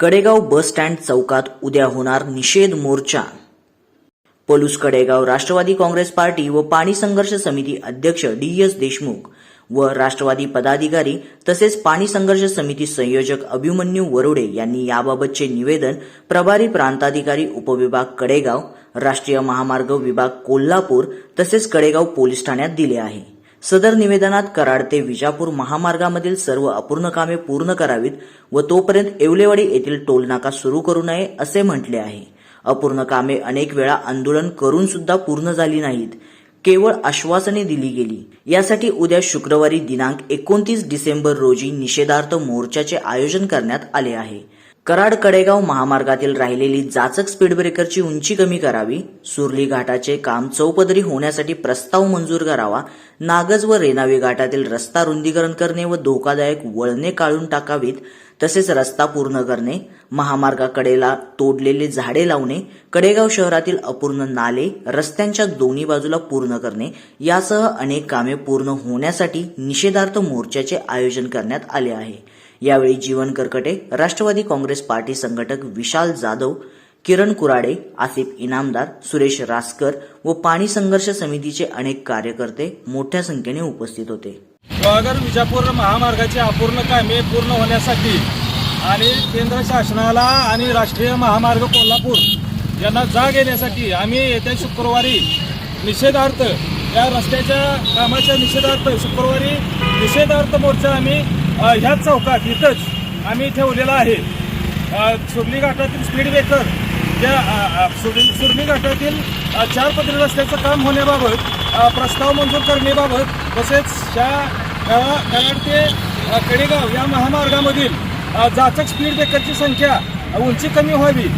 Kadegaon bus stand चौकात उद्या होणार निषेध मोर्चा. पलूस कडेगाव राष्ट्रवादी काँग्रेस पार्टी व पाणी संघर्ष समिती अध्यक्ष डी एस देशमुख व राष्ट्रवादी पदाधिकारी तसेच पाणी संघर्ष समिती संयोजक अभिमन्यू वरोडे यांनी याबाबतचे निवेदन प्रभारी प्रांताधिकारी उपविभाग कडेगाव राष्ट्रीय महामार्ग विभाग कोल्हापूर तसेच कडेगाव पोलीस ठाण्यात दिले आहे. सदर निवेदनात कराड ते विजापूर महामार्गामधील सर्व अपूर्ण कामे पूर्ण करावीत व तोपर्यंत येवलेवाडी येथील टोलनाका सुरू करू नये असे म्हटले आहे. अपूर्ण कामे अनेक वेळा आंदोलन करून सुद्धा पूर्ण झाली नाहीत. केवळ आश्वासने दिली गेली. यासाठी उद्या शुक्रवारी दिनांक एकोणतीस डिसेंबर रोजी निषेधार्थ मोर्चाचे आयोजन करण्यात आले आहे. कराड कडेगाव महामार्गातील राहिलेली जाचक स्पीड ब्रेकरची उंची कमी करावी सुरली घाटाचे काम चौपदरी होण्यासाठी प्रस्ताव मंजूर करावा नागज व रेनावी घाटातील रस्ता रुंदीकरण करणे व धोकादायक वळणे काढून टाकावीत तसेच रस्ता पूर्ण करणे महामार्गाकडेला तोडलेले झाडे लावणे कडेगाव शहरातील अपूर्ण नाले रस्त्यांच्या दोन्ही बाजूला पूर्ण करणे यासह अनेक कामे पूर्ण होण्यासाठी निषेधार्थ मोर्चाचे आयोजन करण्यात आले आहे. यावेळी जीवन करकटे राष्ट्रवादी काँग्रेस पार्टी संघटक विशाल जाधव किरण कुराडे आसिफ इनामदार सुरेश रासकर व पाणी संघर्ष समितीचे अनेक कार्यकर्ते मोठ्या संख्येने उपस्थित होते. जवाहर विजापूर महामार्गाची अपूर्ण कामे पूर्ण होण्यासाठी आणि केंद्र शासनाला आणि राष्ट्रीय महामार्ग कोल्हापूर यांना जाग येण्यासाठी आम्ही येत्या शुक्रवारी निषेधार्थ या रस्त्याच्या कामाच्या निषेधार्थ शुक्रवारी निषेधार्थ मोर्चा आम्ही ह्या ह्याच चौकात इथंच आम्ही ठेवलेला आहे. सुरली घाटातील स्पीड ब्रेकर त्या सुरली घाटातील चार पदरी रस्त्याचं काम होण्याबाबत प्रस्ताव मंजूर करण्याबाबत तसेच त्या कराड ते कडेगाव या महामार्गामधील जाचक स्पीड ब्रेकरची संख्या उंची कमी व्हावी.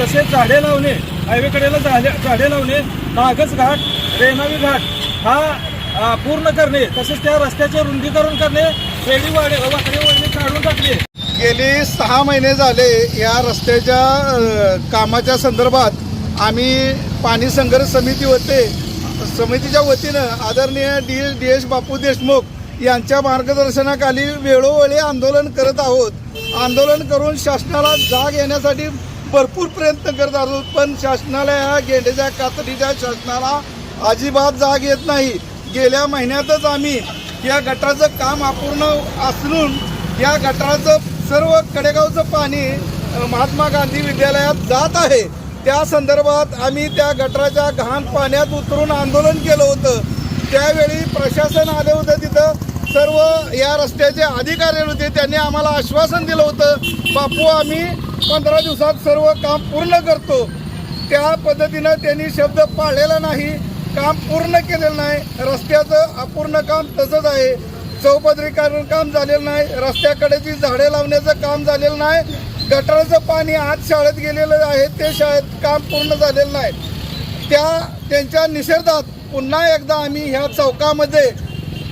तसेच झाडे लावणे हायवेकडेला झाडे झाडे लावणे नागज घाट रेणावी घाट हा पूर्ण करणे तसेच त्या रस्त्याचे रुंदीकरण करणे रेडी वाडे वाकडे वळणे काढून गेली सहा महिने झाले या रस्त्याच्या कामाच्या संदर्भात आम्ही पाणी संघर्ष समिती होते समितीच्या वतीनं आदरणीय D S D S Bapu Deshmukh यांच्या मार्गदर्शनाखाली वेळोवेळी आंदोलन करत आहोत. आंदोलन करून शासनाला जाग येण्यासाठी भरपूर प्रयत्न करत आहोत पण शासनाला या गेंडेच्या कातडीच्या शासनाला अजिबात जाग येत नाही. गेल्या महिन्यातच आम्ही या गटाराचं काम अपूर्ण असून या गटाराचं सर्व कडेगावचं पाणी महात्मा गांधी विद्यालयात जात आहे. त्या संदर्भात आम्ही त्या गटाराच्या घाण पाण्यात उतरून आंदोलन केलं होतं. त्यावेळी प्रशासन आले होतं तिथं. सर्व या रस्त्याचे अधिकारी होते. त्यांनी आम्हाला आश्वासन दिलं होतं बापू आम्ही पंधरा दिवसात सर्व काम पूर्ण करतो. त्या पद्धतीनं त्यांनी शब्द पाळलेला नाही. काम पूर्ण केलेलं नाही. रस्त्याचं अपूर्ण काम तसंच आहे. चौपदरीकरण काम झालेलं नाही. रस्त्याकडेची झाडे लावण्याचं काम झालेलं नाही. गटाराचं पाणी आज शाळेत गेलेलं आहे. ते शाळेत काम पूर्ण झालेलं नाही. त्या त्यांच्या निषेधात पुन्हा एकदा आम्ही ह्या चौकामध्ये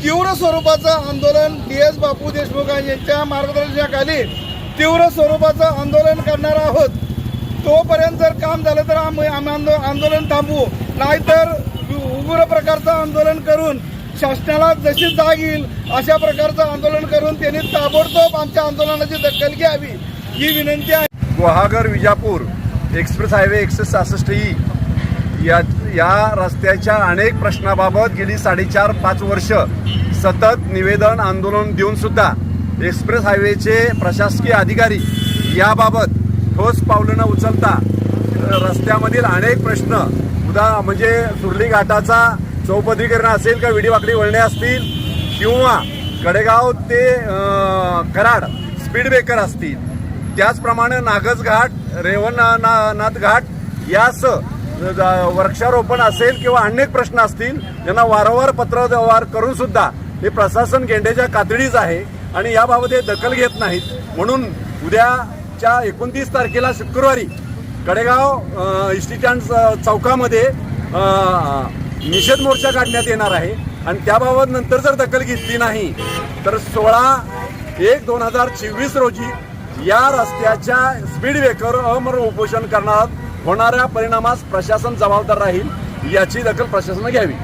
तीव्र स्वरूपाचं आंदोलन डी एस बापू देशमुख यांच्या मार्गदर्शनाखाली तीव्र स्वरूपाचं आंदोलन करणार आहोत. तोपर्यंत जर काम झालं तर आम्ही आम्ही आंदोलन थांबवू. नाहीतर उग्र प्रकारचं आंदोलन करून शासनाला जशी जाग येईल अशा प्रकारचं आंदोलन करून त्यांनी ताबडतोब आमच्या आंदोलनाची दखल घ्यावी ही विनंती आहे. गुहागर विजापूर एक्सप्रेस हायवे एकशे सहासष्ट ई या या रस्त्याच्या अनेक प्रश्नाबाबत गेली साडेचार पाच वर्ष सतत निवेदन आंदोलन देऊन सुद्धा एक्सप्रेस हायवेचे प्रशासकीय अधिकारी याबाबत ठोस पावलं न उचलता रस्त्यामधील अनेक प्रश्न उदा म्हणजे सुरली घाटाचा चौपदरीकरण असेल का विडीवाकडी वळणे असतील किंवा कडेगाव ते कराड स्पीड ब्रेकर असतील त्याचप्रमाणे नागज घाट रेवणनाथ घाट यास वृक्षारोपण असेल किंवा अनेक प्रश्न असतील त्यांना वारंवार पत्रव्यवहार करून सुद्धा हे प्रशासन गेंड्याच्या कातडीच आहे आणि याबाबत हे दखल घेत नाहीत. म्हणून उद्याच्या एकोणतीस तारखेला शुक्रवारी कडेगाव इस्टी चौकामध्ये निषेध मोर्चा काढण्यात येणार आहे. आणि त्याबाबत नंतर जर दखल घेतली नाही तर सोळा एक दोन हजार चोवीस रोजी या रस्त्याच्या स्पीड ब्रेकर अमर उपोषण करणार होणाऱ्या परिणामास प्रशासन जबाबदार राहील याची दखल प्रशासनाने घ्यावी.